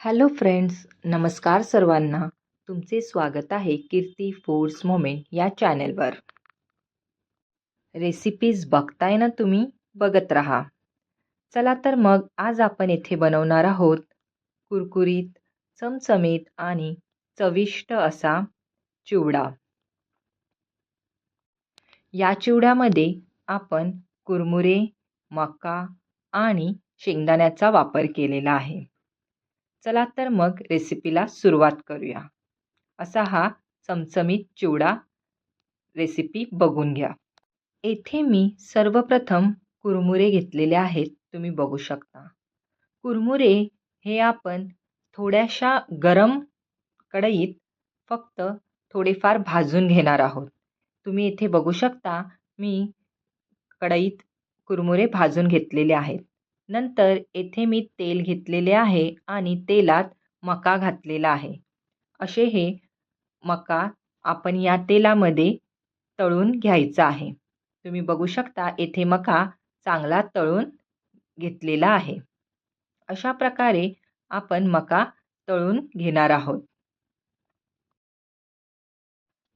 Hello friends नमस्कार सर्वांना. तुमचे स्वागत आहे कीर्ती फूड्स मोमेंट या चॅनेलवर. रेसिपीज बघताय ना तुम्ही? बघत राहा. चला तर मग आज आपण येथे बनवणार आहोत कुरकुरीत चमचमीत आणि चविष्ट असा चिवडा. या चिवड्यामध्ये आपण कुरमुरे मका आणि शेंगदाण्याचा वापर केलेला आहे. चला तर मग रेसिपीला सुरुवात करूया. असा हा चमचमीत चिवडा रेसिपी बघून घ्या. येथे मी सर्वप्रथम कुरमुरे घेतलेले आहेत तुम्ही बघू शकता. कुरमुरे हे आपण थोड्याशा गरम कढईत फक्त थोडेफार भाजून घेणार आहोत. तुम्ही येथे बघू शकता मी कढईत कुरमुरे भाजून घेतलेले आहेत. नंतर येथे मी तेल घेतलेले आहे आणि तेलात मका घातलेला आहे. असे हे मका आपण या तेलामध्ये तळून घ्यायचा आहे. तुम्ही बघू शकता येथे मका चांगला तळून घेतलेला आहे. अशा प्रकारे आपण मका तळून घेणार आहोत.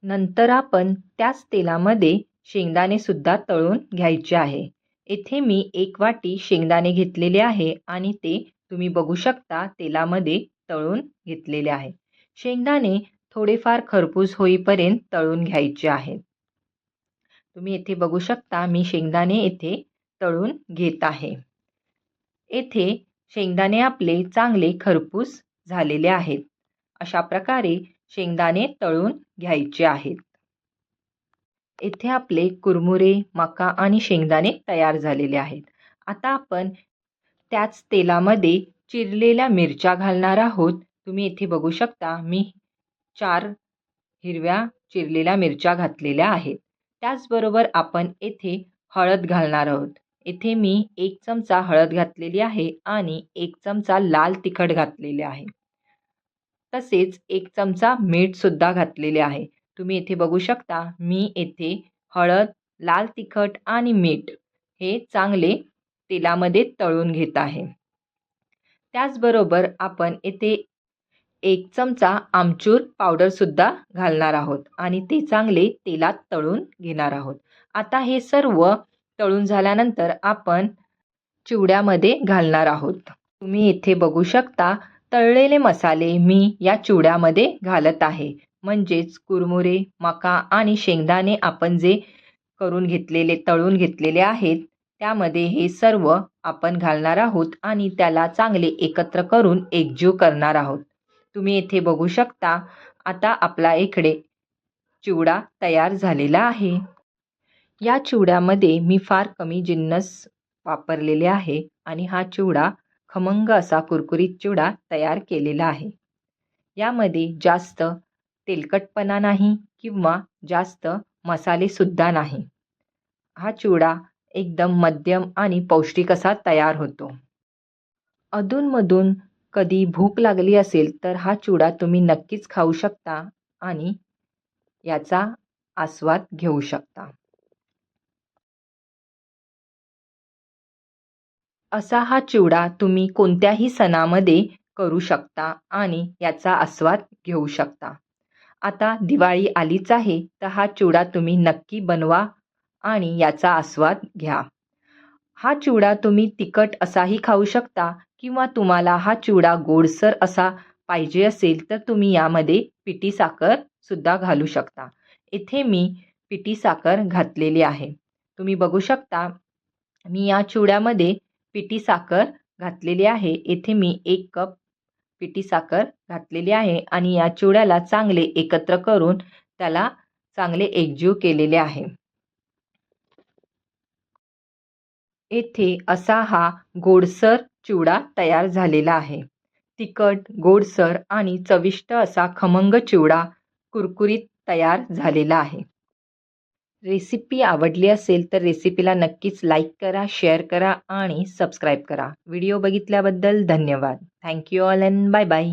नंतर आपण त्याच तेलामध्ये शेंगदाणे सुद्धा तळून घ्यायचे आहे. येथे मी एक वाटी शेंगदाणे घेतलेले आहे आणि ते तुम्ही बघू शकता तेलामध्ये तळून घेतलेले आहे. शेंगदाणे थोडेफार खरपूस होईपर्यंत तळून घ्यायचे आहेत. तुम्ही येथे बघू शकता मी शेंगदाणे येथे तळून घेत आहे. येथे शेंगदाणे आपले चांगले खरपूस झालेले आहेत. अशा प्रकारे शेंगदाणे तळून घ्यायचे आहेत. येथे आपले कुरमुरे मका आणि शेंगदाणे तयार झालेले आहेत. आता आपण त्याच तेलामध्ये चिरलेल्या मिरच्या घालणार आहोत. तुम्ही येथे बघू शकता मी चार हिरव्या चिरलेल्या मिरच्या घातलेल्या आहेत. त्याचबरोबर आपण येथे हळद घालणार आहोत. येथे मी एक चमचा हळद घातलेली आहे आणि एक चमचा लाल तिखट घातलेले आहे. तसेच एक चमचा मीठसुद्धा घातलेले आहे. तुम्ही येथे बघू शकता मी येथे हळद लाल तिखट आणि मीठ हे चांगले तेलामध्ये तळून घेत आहे. त्याचबरोबर आपण येथे एक चमचा आमचूर पावडरसुद्धा घालणार आहोत आणि ते चांगले तेलात तळून घेणार आहोत. आता हे सर्व तळून झाल्यानंतर आपण चिवड्यामध्ये घालणार आहोत. तुम्ही इथे बघू शकता तळलेले मसाले मी या चिवड्यामध्ये घालत आहे. म्हणजेच कुरमुरे मका आणि शेंगदाणे आपण जे करून घेतलेले तळून घेतलेले आहेत त्यामध्ये हे सर्व आपण घालणार आहोत आणि त्याला चांगले एकत्र करून एकजीव करणार आहोत. तुम्ही येथे बघू शकता आता आपला इकडे चिवडा तयार झालेला आहे. या चिवड्यामध्ये मी फार कमी जिन्नस वापरलेले आहे आणि हा चिवडा खमंग असा कुरकुरीत चिवडा तयार केलेला आहे. यामध्ये जास्त तेलकटपणा नाही किंवा जास्त मसालेसुद्धा नाही. हा चिवडा एकदम मध्यम आणि पौष्टिक असा तयार होतो. अधूनमधून कधी भूक लागली असेल तर हा चिवडा तुम्ही नक्कीच खाऊ शकता आणि याचा आस्वाद घेऊ शकता. असा हा चिवडा तुम्ही कोणत्याही सणामध्ये करू शकता आणि याचा आस्वाद घेऊ शकता. आता दिवाळी आलीच आहे तर हा चिवडा तुम्ही नक्की बनवा आणि याचा आस्वाद घ्या. हा चिवडा तुम्ही तिखट असाही खाऊ शकता किंवा तुम्हाला हा चिवडा गोडसर असा पाहिजे असेल तर तुम्ही यामध्ये पिठी साखरसुद्धा घालू शकता. इथे मी पिटी साखर घातलेली आहे. तुम्ही बघू शकता मी या चिवड्यामध्ये पिटी साखर घातलेली आहे. येथे मी एक कप पिठी साखर घातलेली आहे आणि या चिवड्याला चांगले एकत्र करून त्याला चांगले एकजीव केलेले आहे. येथे असा हा गोडसर चिवडा तयार झालेला आहे. तिखट गोडसर आणि चविष्ट असा खमंग चिवडा कुरकुरीत तयार झालेला आहे. रेसिपी आवडली असेल तर रेसिपीला नक्कीच लाईक करा शेअर करा आणि सबस्क्राईब करा. व्हिडिओ बघितल्याबद्दल धन्यवाद. Thank you all and bye bye